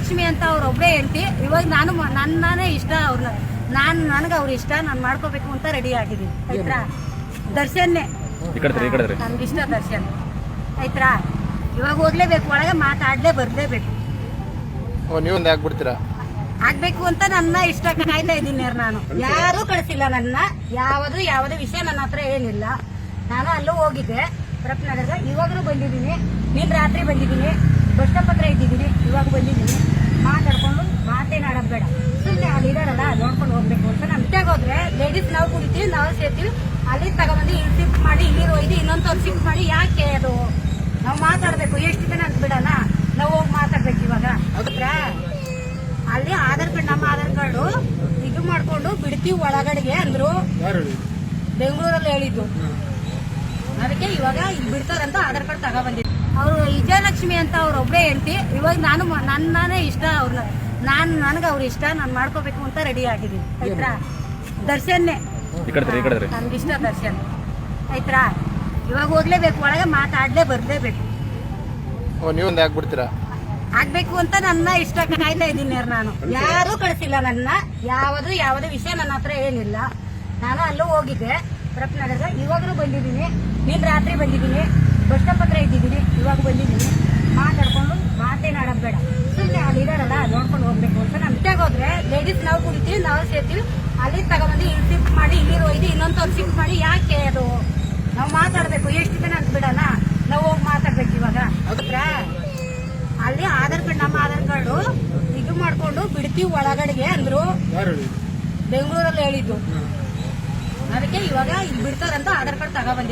ವಿಜಯಲಕ್ಷ್ಮಿ ಅಂತ ಅವ್ರ ಒಬ್ಬರೇ ಹೇಳ್ತಿ ಇವಾಗ ನಾನು ನನ್ನೇ ನನ್ನನೇ ಇಷ್ಟ ಅವ್ರನ್ನ ನಾನು ನನಗೆ ಅವ್ರ ಇಷ್ಟ ನಾನು ಮಾಡ್ಕೋಬೇಕು ಅಂತ ರೆಡಿ ಆಗಿದ್ದೀನಿ. ಆಯ್ತಾ ದರ್ಶನ್ನೇ. ಇಷ್ಟ ದರ್ಶನ್. ಆಯ್ತಾ ಇವಾಗ ಹೋಗ್ಲೇಬೇಕು ಒಳಗೆ ಮಾತಾಡ್ಲೇ ಬರ್ಲೇಬೇಕು. ಓ ನೀವೊಂದು ಆಗ್ಬಿಡ್ತೀರಾ? ಆಗ್ಬೇಕು ಅಂತ ನನ್ನ ಇಷ್ಟ ಕಾಯ್ತಾ ಇದ್ದೀನಿ ನಾನು. ಯಾರು ಕಳಿಸಿಲ್ಲ ನನ್ನ. ಯಾವ್ದು ಯಾವುದೇ ವಿಷಯ ನನ್ನ ಹತ್ರ ಏನಿಲ್ಲ. ನಾನು ಅಲ್ಲೂ ಹೋಗಿದ್ದೆ. ಪ್ರಪ್ನಗರ ಇವಾಗಲೂ ಬಂದಿದ್ದೀನಿ. ನಿನ್ ರಾತ್ರಿ ಬಂದಿದ್ದೀನಿ. ಬಸ್ ಸ್ಟಾಪ್ ಹತ್ರ ಇದ್ದಿದ್ದೀನಿ. ಇವಾಗ ಬಂದಿದ್ದೀನಿ. ಮಾತಾಡ್ಕೊಂಡು ಮಾತೇನಾಡೋದು ಬೇಡ ಸುಮ್ಮನೆ ಅಲ್ಲಿ ಇದಾರಲ್ಲ ನೋಡ್ಕೊಂಡು ಹೋಗ್ಬೇಕು ಅಂತ ನಮ್ಮ ಹೋದ್ರೆ ಲೇಡೀಸ್ ನಾವು ಕುಡಿತೀವಿ ನಾವು ಸೇರ್ತೀವಿ. ಅಲ್ಲಿ ತಗೊಂಬಂದು ಇಲ್ಲಿ ಶಿಫ್ಟ್ ಮಾಡಿ ಇಲ್ಲಿ ಒಯ್ದು ಇನ್ನೊಂದು ಸಿಫ್ಟ್ ಶಿಫ್ಟ್ ಮಾಡಿ ಯಾಕೆ ಅದು? ನಾವು ಮಾತಾಡಬೇಕು ಎಷ್ಟು ದಿನ ಅಂತ ಬಿಡಲ್ಲ ನಾವು ಹೋಗಿ ಮಾತಾಡ್ಬೇಕು ಇವಾಗ. ಅಲ್ಲಿ ಆಧಾರ್ ಕಾರ್ಡ್ ನಮ್ಮ ಆಧಾರ್ ಕಾರ್ಡು ಇದು ಮಾಡ್ಕೊಂಡು ಬಿಡ್ತೀವಿ ಒಳಗಡೆಗೆ ಅಂದ್ರು. ಬೆಂಗಳೂರಲ್ಲಿ ಹೇಳಿದ್ದು. ಅದಕ್ಕೆ ಇವಾಗ ಇಲ್ಲಿ ಬಿಡ್ತಾರಂತ ಆಧಾರ್ ಕಾರ್ಡ್ ತಗೊಬಂದಿದ್ದು. ಅವರು ವಿಜಯಲಕ್ಷ್ಮಿ ಅಂತ ಅವ್ರ ಒಬ್ಬರೇ ಹೇಳ್ತಿ ಇವಾಗ ನಾನು ನನ್ನೇ ನನ್ನನೇ ಇಷ್ಟ ಅವ್ರನ್ನ ನಾನು ನನಗೆ ಅವ್ರ ಇಷ್ಟ ನಾನು ಮಾಡ್ಕೋಬೇಕು ಅಂತ ರೆಡಿ ಆಗಿದ್ದೀನಿ. ಆಯ್ತಾ? ದರ್ಶನ್ನೇ. ನನ್ಗಿಷ್ಟ ಇಷ್ಟ ದರ್ಶನ್. ಆಯ್ತಾ? ಇವಾಗ ಹೋಗ್ಲೇಬೇಕು ಒಳಗೆ ಮಾತಾಡ್ಲೇ ಬರ್ಲೇಬೇಕು. ಓ ನೀವೊಂದು ಆಗ್ಬಿಡ್ತೀರಾ? ಆಗ್ಬೇಕು ಅಂತ ನನ್ನ ಇಷ್ಟ ಕಾಯ್ತಾ ಇದ್ದೀನಿ ನಾನು. ಯಾರು ಕಳಿಸಿಲ್ಲ ನನ್ನ. ಯಾವ್ದು ಯಾವುದೇ ವಿಷಯ ನನ್ನ ಹತ್ರ ಏನಿಲ್ಲ. ನಾನು ಅಲ್ಲೂ ಹೋಗಿದ್ದೆ. ಪ್ರಪ್ನಗರ ಇವಾಗಲೂ ಬಂದಿದ್ದೀನಿ. ನಿನ್ನೆ ರಾತ್ರಿ ಬಂದಿದ್ದೀನಿ. ಬಸ್ ಸ್ಟಾಪ್ ಹತ್ರ ಇದ್ದಿದ್ದೀನಿ. ಇವಾಗ ಬಂದಿದ್ದೀನಿ. ಮಾತಾಡ್ಕೊಂಡು ಮಾತೇನಾಡೋದು ಬೇಡ. ಸುಮ್ಮನೆ ಅಲ್ಲಿ ಇದಾರಲ್ಲ ನೋಡ್ಕೊಂಡು ಹೋಗ್ಬೇಕು ಅಂತ ನಮ್ಮ ಹೋದ್ರೆ ಲೇಡೀಸ್ ನಾವು ಕುಡಿತೀವಿ ನಾವು ಸೇರ್ತೀವಿ. ಅಲ್ಲಿ ತಗೊಂಡ್ಬಂದು ಇಲ್ಲಿ ಶಿಫ್ಟ್ ಮಾಡಿ ಇಲ್ಲಿ ಒಯ್ದು ಇನ್ನೊಂದು ಶಿಫ್ಟ್ ಮಾಡಿ ಯಾಕೆ ಅದು? ನಾವು ಮಾತಾಡ್ಬೇಕು ಎಷ್ಟು ದಿನ ಅಂತ ಬಿಡಲ್ಲ ನಾವು ಹೋಗಿ ಮಾತಾಡ್ಬೇಕು ಇವಾಗ. ಅಲ್ಲಿ ಆಧಾರ್ ಕಾರ್ಡ್ ನಮ್ಮ ಆಧಾರ್ ಕಾರ್ಡು ಇದು ಮಾಡ್ಕೊಂಡು ಬಿಡ್ತೀವಿ ಒಳಗಡೆಗೆ ಅಂದ್ರು. ಬೆಂಗಳೂರಲ್ಲಿ ಹೇಳಿದ್ದು. ಇವಾಗ ಇಲ್ಲಿ ಬಿಡ್ತಾರಂತ ಆಧಾರ್ ಕಾರ್ಡ್ ತಗೊಬಂದಿದ್ದೀನಿ